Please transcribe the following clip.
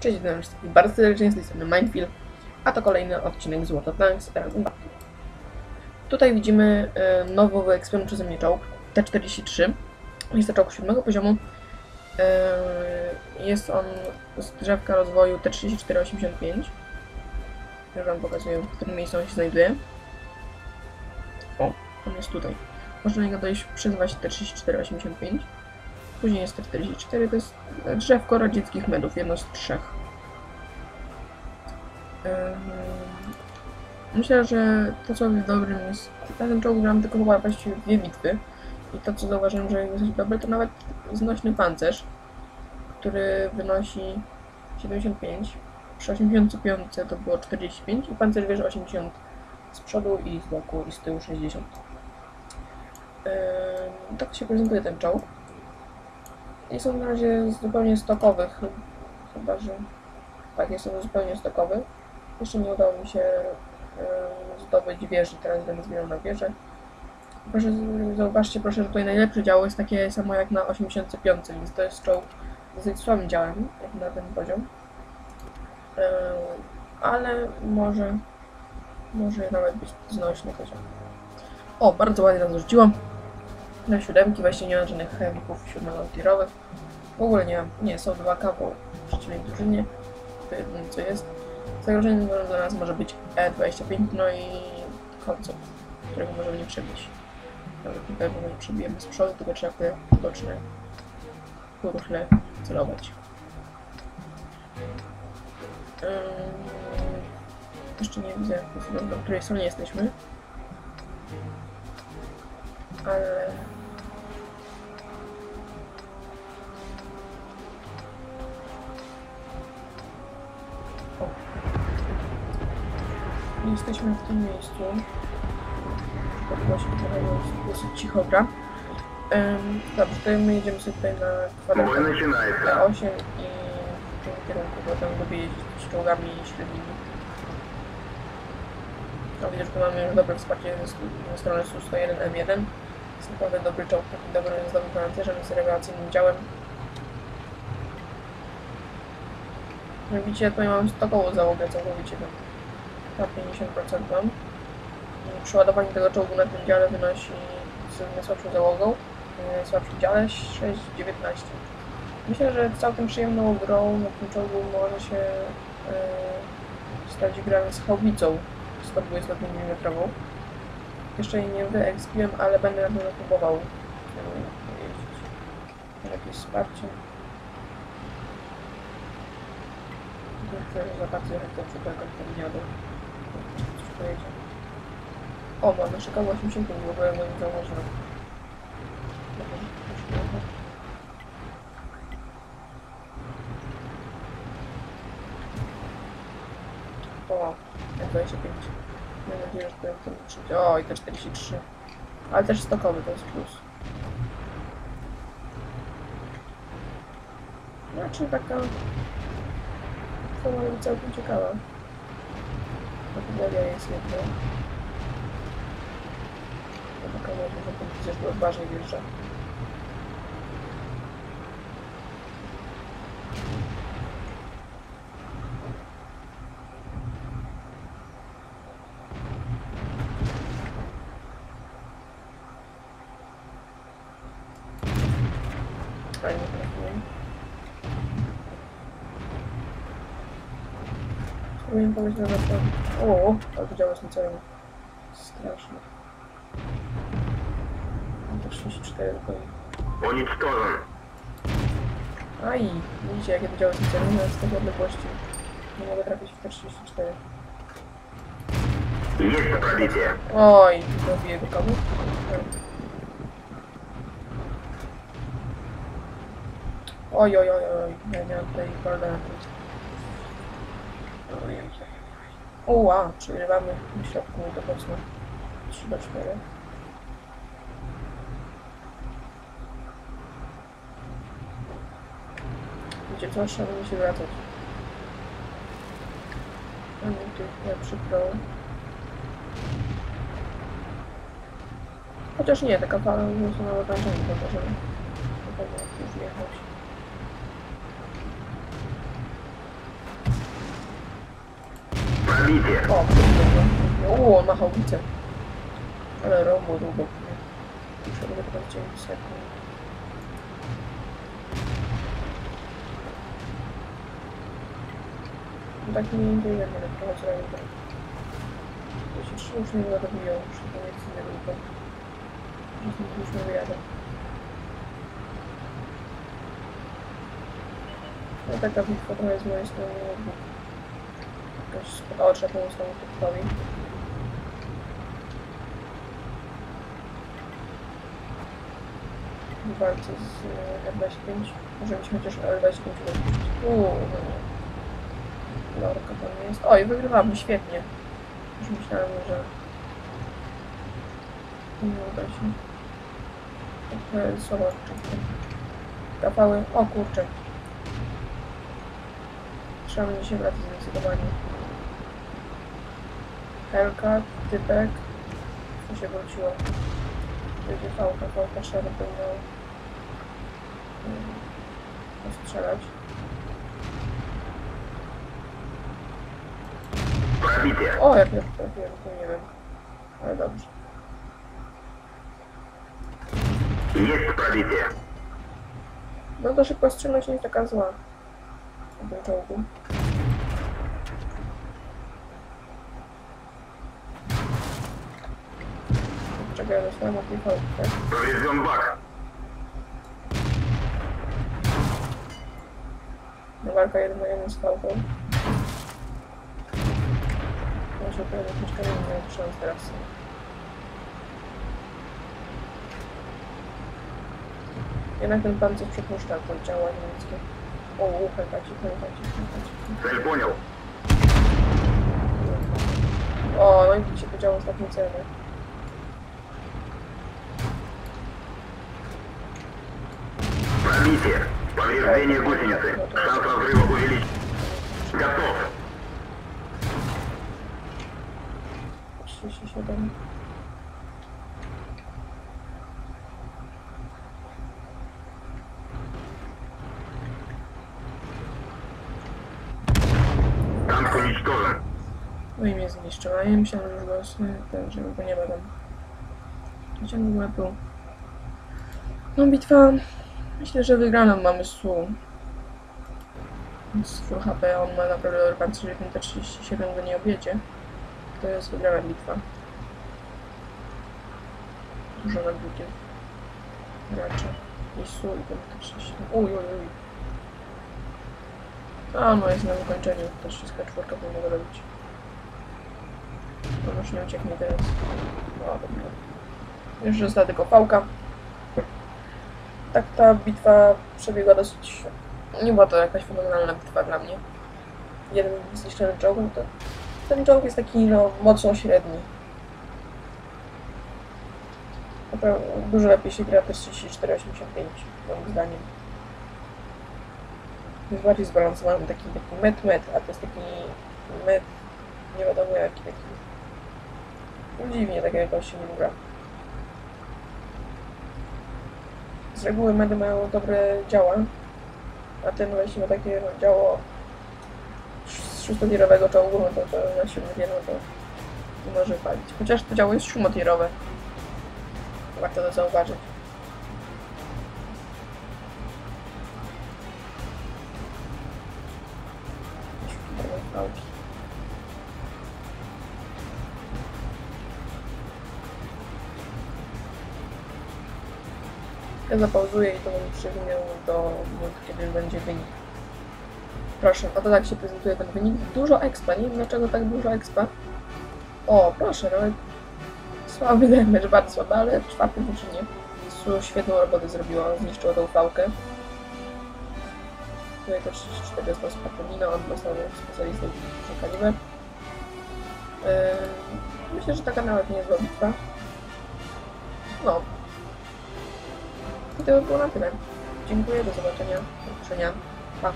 Cześć, witam wszystkich bardzo serdecznie z tej strony Mindfield, a to kolejny odcinek Złota Tanks razem Battle. Tutaj widzimy e, nowo wyekspiony przeze mnie czołg T-43. Jest to czołg siódmego poziomu. E, Jest on z drzewka rozwoju T-3485. Już wam pokazuję, w którym miejscu on się znajduje. O, on jest tutaj. Można niego dojść przyzwać T-3485. Później jest T44, to jest drzewko radzieckich medów, jedno z trzech. Myślę, że to co jest dobrym jest, na tym czołgu grałem tylko chyba właściwie dwie bitwy i to co zauważyłem, że jest dobre, to nawet znośny pancerz, który wynosi 75, przy 85 to było 45 i pancerz wieży 80 z przodu i z boku i z tyłu 60. Ym, Tak się prezentuje ten czołg. Nie są na razie zupełnie stokowych, chyba że tak, jest on zupełnie stokowy. Jeszcze nie udało mi się e, zdobyć wieży, teraz będę zbierał na wieżę. Proszę, zauważcie proszę, że tutaj najlepsze działo jest takie samo jak na 85, więc to jest czołg dosyć słabym działem, na ten poziom. Ale może, może nawet być znośny poziom. O, bardzo ładnie nas rzuciło. Na siódemki właśnie nie ma żadnych chemików siódmolotierowych. W ogóle nie, nie są dwa kawał w przeciwnej drużynie. To co jest. Zagrożeniem dla nas może być E25, no i koncept, którego możemy nie przebić. Nawet nie pewno, że przebijemy z przodu, tylko trzeba te boczne kurchle celować. Ym, jeszcze nie widzę, po której stronie jesteśmy. Ale jesteśmy w tym miejscu. To się teraz jest dosyć cicho gra. Um, dobrze, tutaj my jedziemy sobie tutaj na kwadrat Możemy się najpierw. 8 i w tym kierunku, bo tam lubię jeździć z czołgami i średnimi. No widać, że mamy już dobre wsparcie ze, strony SU-101M1. Jest naprawdę dobry czołg, taki dobry z dobrym pancerzem, z rewelacyjnym działem. Jak widzicie, tutaj mam 100 koło załogę całkowicie. No na 50% mam. I przeładowanie tego czołgu na tym dziale wynosi z najsłabszą załogą, w najsłabszym dziale 6,19. Myślę, że całkiem przyjemną grą na tym czołgu może się yy, stać gra z haubicą 125 mm. Jeszcze jej nie wyekspiłem, ale będę na pewno próbował yy, jeździć. Jakieś wsparcie. Że za bardzo jak to jadę. Coś pojedzie. O, mamy Chicago 85, w ogóle moim ma. O, 25. Mam nadzieję, że to przyjdzie. O, i te 43. Ale też stokowy to jest plus. Znaczy taka... To może być całkiem ciekawa. Artyleria jest jedna. To może, że ten przecież go odważnie wjeżdża. Fajnie trafiłem Spróbuję powiedzieć na to. O, ale to działa niecałe. Straszne. Mam to 34 tylko i... Уничтожен. Aj, widzicie jakie to działa niecałe z tej odległości. Nie mogę trafić w te 34. Есть пробитие. Oj, zrobię go komu? Oj, oj, oj, oj, ja nie mam tutaj koordynatów. Oła, przegrywamy w środku do mocno. 3 do 4. Wiecie co, trzeba będzie się wracać. Nie, tu lepszy pro. Chociaż nie, taka fala jest na obrażenie, to możemy. Na pewno już jechać. Oliwier. O, u, on ma hałbicę. Ale romu długo. Muszę wybrać 9 sekund. Tak nie indujemy, ale prowadzi rajdę. Jeśli trzy już nie narobiją, już to nie chcę niedługo. Już nie wyjadę. No taka bitwa trochę z mojej strony. Jakaś o, trzeba pomóc temu typowi. W walce z e, R25. Może być chociaż R25 Uuu, nie. Lorka tam jest. Oj, wygrywamy, świetnie. Już myślałem, że nie uda się. Trochę oczywiście. Kapały. O kurczę. Trzeba będzie się wracać zdecydowanie. Helka, typek. Co się wróciło? Będzie fałka, fałka, szereg będą mm, strzelać. O, jak ja trafiłem, to nie wiem. Ale dobrze. Jest prawicie. No to szybko strzelność nie taka zła. W tym czołgu. Czekaj, ja dostałem od tej fałki, tak? Поврежден бак. No walka jeden na jeden z fałką. Może to jednak troszkę nie miał szans teraz. Jednak ten pan coś przypuszcza, to działa niemieckie. O, hekaci, hekaci, hekaci. Цель понял. O, no i tu się podziało ostatnie ceny. Пробитие. Повреждение гусеницы. Шанс разрыва увеличен. Готов. 37. Танк уничтожен. No i mnie zniszczył, a ja myślałem, że już go, s- ten, że już go nie ma tam. Gdzie on w ogóle był? No bitwa, myślę, że wygraną mamy Su. Z full HP, on ma naprawdę pancerz 37 go nie objedzie. To jest wygrana bitwa. Dużo na budzie. Raczej. I Su i ten 37. Uj. A, no jest na wykończeniu. Wszystko czwórka powinna robić. To już nie ucieknie teraz. No, dobra. Już została tylko pałka. Tak ta bitwa przebiegła dosyć... Nie była to jakaś fenomenalna bitwa dla mnie. Jeden zniszczony czołg, no to ten czołg jest taki no mocno średni. Dużo lepiej się gra te 3485 moim zdaniem. Jest bardziej zbalansowany taki, taki met-met, a to jest taki met nie wiadomo jaki taki. Dziwnie takiego jakoś się nie gra. Z reguły medy mają dobre działa, a ten właśnie ma takie no, działo z szóstotierowego czołgu, no to, to na siódmie, no to nie może palić. Chociaż to działo jest siódmotierowe. Warto to zauważyć. Siódmoterowe Ja zapauzuję i to bym przypomniał do momentu, kiedy będzie wynik. Proszę, oto tak się prezentuje ten wynik. Dużo expa, nie wiem dlaczego tak dużo expa. O, proszę, nawet słaby damage, bardzo słaby, ale w czwartym drużynie. Su świetną robotę zrobiła, zniszczyła tą fałkę. Tutaj też 34 dostał z Patronina, on dostał specjalistę w kaliber. Yy, myślę, że taka nawet nie jest bitwa. No, i to by było na tyle. Dziękuję, do zobaczenia, do usłyszenia. Pa.